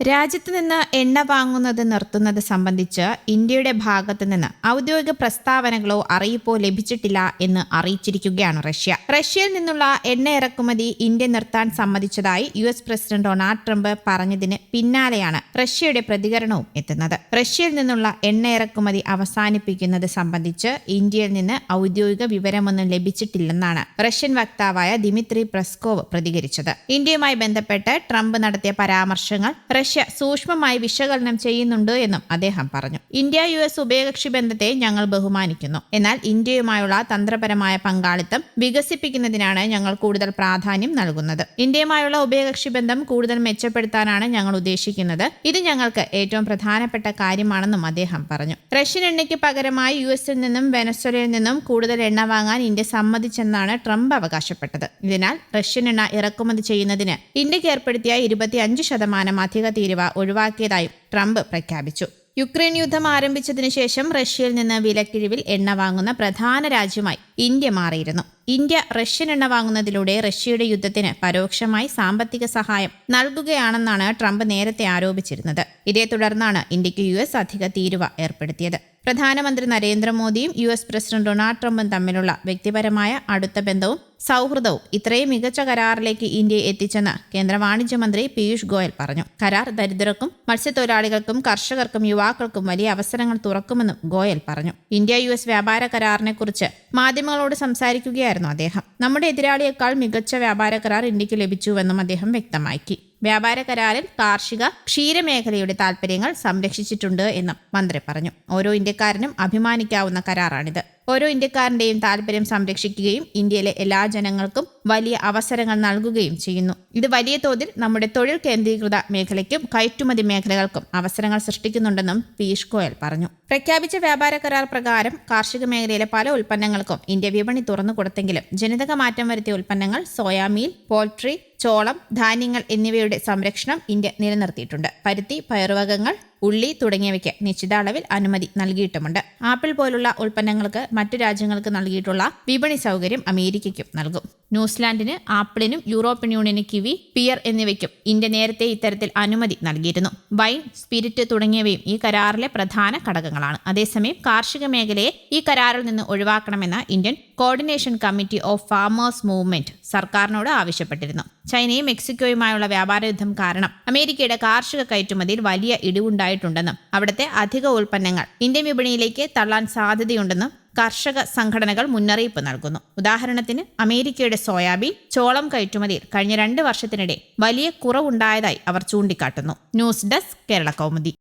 രാജ്യത്ത് നിന്ന് എണ്ണ വാങ്ങുന്നത് നിർത്തുന്നത് സംബന്ധിച്ച് ഇന്ത്യയുടെ ഭാഗത്ത് നിന്ന് ഔദ്യോഗിക പ്രസ്താവനകളോ അറിയിപ്പോ ലഭിച്ചിട്ടില്ല എന്ന് അറിയിച്ചിരിക്കുകയാണ് റഷ്യ. റഷ്യയിൽ നിന്നുള്ള എണ്ണ ഇറക്കുമതി ഇന്ത്യ നിർത്താൻ സമ്മതിച്ചതായി U S president Donald Trump പറഞ്ഞതിന് പിന്നാലെയാണ് റഷ്യയുടെ പ്രതികരണവും എത്തുന്നത്. റഷ്യയിൽ നിന്നുള്ള എണ്ണ ഇറക്കുമതി അവസാനിപ്പിക്കുന്നത് സംബന്ധിച്ച് ഇന്ത്യയിൽ നിന്ന് ഔദ്യോഗിക വിവരമൊന്നും ലഭിച്ചിട്ടില്ലെന്നാണ് റഷ്യൻ വക്താവായ ദിമിത്രി പ്രസ്കോവ് പ്രതികരിച്ചത്. ഇന്ത്യയുമായി ബന്ധപ്പെട്ട് ട്രംപ് നടത്തിയ പരാമർശങ്ങൾ റഷ്യ സൂക്ഷ്മമായി വിശകലനം ചെയ്യുന്നുണ്ട് എന്നും അദ്ദേഹം പറഞ്ഞു. ഇന്ത്യ യു എസ് ഉഭയകക്ഷി ബന്ധത്തെ ഞങ്ങൾ ബഹുമാനിക്കുന്നു. എന്നാൽ ഇന്ത്യയുമായുള്ള തന്ത്രപരമായ പങ്കാളിത്തം വികസിപ്പിക്കുന്നതിനാണ് ഞങ്ങൾ കൂടുതൽ പ്രാധാന്യം നൽകുന്നത്. ഇന്ത്യയുമായുള്ള ഉഭയകക്ഷി ബന്ധം കൂടുതൽ മെച്ചപ്പെടുത്താനാണ് ഞങ്ങൾ ഉദ്ദേശിക്കുന്നത്. ഇത് ഞങ്ങൾക്ക് ഏറ്റവും പ്രധാനപ്പെട്ട കാര്യമാണെന്നും അദ്ദേഹം പറഞ്ഞു. റഷ്യൻ എണ്ണയ്ക്ക് പകരമായി യു എസിൽ നിന്നും വെനസ്വലയിൽ നിന്നും കൂടുതൽ എണ്ണ വാങ്ങാൻ ഇന്ത്യ സമ്മതിച്ചെന്നാണ് ട്രംപ് അവകാശപ്പെട്ടത്. ഇതിനാൽ റഷ്യൻ എണ്ണ ഇറക്കുമതി ചെയ്യുന്നതിന് ഇന്ത്യയ്ക്ക് ഏർപ്പെടുത്തിയ ഇരുപത്തിയഞ്ച് ശതമാനം അധിക തീരുവ ഒഴിവാക്കിയതായും ട്രംപ് പ്രഖ്യാപിച്ചു. യുക്രൈൻ യുദ്ധം ആരംഭിച്ചതിനു ശേഷം റഷ്യയിൽ നിന്ന് വിലക്കിഴിവിൽ എണ്ണ വാങ്ങുന്ന പ്രധാന രാജ്യമായി ഇന്ത്യ മാറിയിരുന്നു. ഇന്ത്യ റഷ്യൻ എണ്ണ വാങ്ങുന്നതിലൂടെ റഷ്യയുടെ യുദ്ധത്തിന് പരോക്ഷമായി സാമ്പത്തിക സഹായം നൽകുകയാണെന്നാണ് ട്രംപ് നേരത്തെ ആരോപിച്ചിരുന്നത്. ഇതേ തുടർന്നാണ് ഇന്ത്യയ്ക്ക് യു എസ് അധിക തീരുവ ഏർപ്പെടുത്തിയത്. പ്രധാനമന്ത്രി നരേന്ദ്രമോദിയും യു എസ് പ്രസിഡന്റ് ഡൊണാൾഡ് ട്രംപും തമ്മിലുള്ള വ്യക്തിപരമായ അടുത്ത ബന്ധവും സൗഹൃദവും ഇത്രയും മികച്ച കരാറിലേക്ക് ഇന്ത്യയെ എത്തിച്ചെന്ന് കേന്ദ്ര വാണിജ്യമന്ത്രി പീയൂഷ് ഗോയൽ പറഞ്ഞു. കരാർ ദരിദ്രർക്കും മത്സ്യത്തൊഴിലാളികൾക്കും കർഷകർക്കും യുവാക്കൾക്കും വലിയ അവസരങ്ങൾ തുറക്കുമെന്നും ഗോയൽ പറഞ്ഞു. ഇന്ത്യ യു എസ് വ്യാപാര കരാറിനെക്കുറിച്ച് മാധ്യമങ്ങളോട് സംസാരിക്കുകയായിരുന്നു അദ്ദേഹം. നമ്മുടെ എതിരാളിയേക്കാൾ മികച്ച വ്യാപാര കരാർ ഇന്ത്യയ്ക്ക് ലഭിച്ചുവെന്നും അദ്ദേഹം വ്യക്തമാക്കി. വ്യാപാര കരാറിൽ കാർഷിക ക്ഷീരമേഖലയുടെ താൽപ്പര്യങ്ങൾ സംരക്ഷിച്ചിട്ടുണ്ട് എന്നും മന്ത്രി പറഞ്ഞു. ഓരോ ഇന്ത്യക്കാരനും അഭിമാനിക്കാവുന്ന കരാറാണിത്. ഓരോ ഇന്ത്യക്കാരന്റെയും താല്പര്യം സംരക്ഷിക്കുകയും ഇന്ത്യയിലെ എല്ലാ ജനങ്ങൾക്കും വലിയ അവസരങ്ങൾ നൽകുകയും ചെയ്യുന്നു. ഇത് വലിയ തോതിൽ നമ്മുടെ തൊഴിൽ കേന്ദ്രീകൃത മേഖലയ്ക്കും കയറ്റുമതി മേഖലകൾക്കും അവസരങ്ങൾ സൃഷ്ടിക്കുന്നുണ്ടെന്നും പീയൂഷ് ഗോയൽ പറഞ്ഞു. പ്രഖ്യാപിച്ച വ്യാപാര കരാർ പ്രകാരം കാർഷിക മേഖലയിലെ പല ഉൽപ്പന്നങ്ങൾക്കും ഇന്ത്യ വിപണി തുറന്നു കൊടുത്തെങ്കിലും ജനിതക മാറ്റം വരുത്തിയ ഉൽപ്പന്നങ്ങൾ സോയാമീൻ പോൾട്രി ചോളം ധാന്യങ്ങൾ എന്നിവയുടെ സംരക്ഷണം ഇന്ത്യ നിലനിർത്തിയിട്ടുണ്ട്. പരുത്തി പയറുവകങ്ങൾ ഉള്ളി തുടങ്ങിയവയ്ക്ക് നിശ്ചിത അളവിൽ അനുമതി നൽകിയിട്ടുമുണ്ട്. ആപ്പിൾ പോലുള്ള ഉൽപ്പന്നങ്ങൾക്ക് മറ്റു രാജ്യങ്ങൾക്ക് നൽകിയിട്ടുള്ള വിപണി സൗകര്യം അമേരിക്കയ്ക്കും നൽകും. ന്യൂസിലാൻഡിന് ആപ്പിളിനും യൂറോപ്യൻ യൂണിയന് കിവി പിയർ എന്നിവയ്ക്കും ഇന്ത്യ നേരത്തെ ഇത്തരത്തിൽ അനുമതി നൽകിയിരുന്നു. വൈൻ സ്പിരിറ്റ് തുടങ്ങിയവയും ഈ കരാറിലെ പ്രധാന ഘടകങ്ങളാണ്. അതേസമയം കാർഷിക മേഖലയെ ഈ കരാറിൽ നിന്ന് ഒഴിവാക്കണമെന്ന Indian coordination committee of farmers movement സർക്കാരിനോട് ആവശ്യപ്പെട്ടിരുന്നു. ചൈനയും മെക്സിക്കോയുമായുള്ള വ്യാപാര യുദ്ധം കാരണം അമേരിക്കയുടെ കാർഷിക കയറ്റുമതിയിൽ വലിയ ഇടിവുണ്ടായിട്ടുണ്ടെന്നും അവിടുത്തെ അധിക ഉൽപ്പന്നങ്ങൾ ഇന്ത്യൻ വിപണിയിലേക്ക് തള്ളാൻ സാധ്യതയുണ്ടെന്നും കർഷക സംഘടനകൾ മുന്നറിയിപ്പ് നൽകുന്നു. ഉദാഹരണത്തിന് അമേരിക്കയുടെ സോയാബീൻ ചോളം കയറ്റുമതിയിൽ കഴിഞ്ഞ രണ്ട് വർഷത്തിനിടെ വലിയ കുറവുണ്ടായതായി അവർ ചൂണ്ടിക്കാട്ടുന്നു. News desk Kerala Kaumudi.